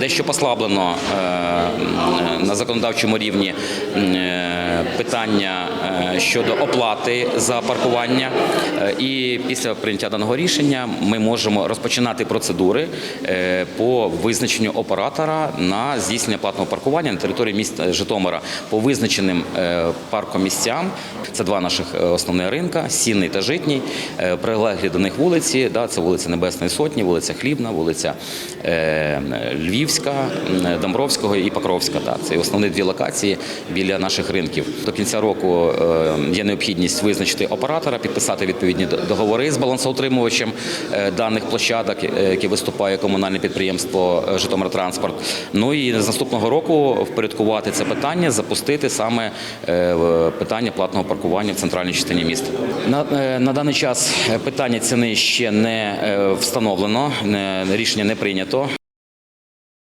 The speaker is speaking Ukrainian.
Дещо послаблено е, на законодавчому рівні е, питання е, щодо оплати за паркування. І після прийняття даного рішення ми можемо розпочинати процедури по визначенню оператора на здійснення платного паркування на території міста Житомира по визначеним паркомісцям. Це два наших основних ринка: Сінний та Житній. Прилеглі до них вулиці. Це вулиця Небесної Сотні, вулиця Хлібна, вулиця е, Львівська, м, Домбровського і Покровська. Да, це основні дві локації біля наших ринків. До кінця року е, є необхідність визначити оператора, підписати відповідні договори з балансоутримувачем е, даних площадок, е, які виступає комунальне підприємство е, Житомиртранспорт. Ну і з наступного року впорядкувати це питання, запустити саме питання платного паркування в центральній частині міста. На, на даний час питання ціни ще не встановлено, рішення не прийнято.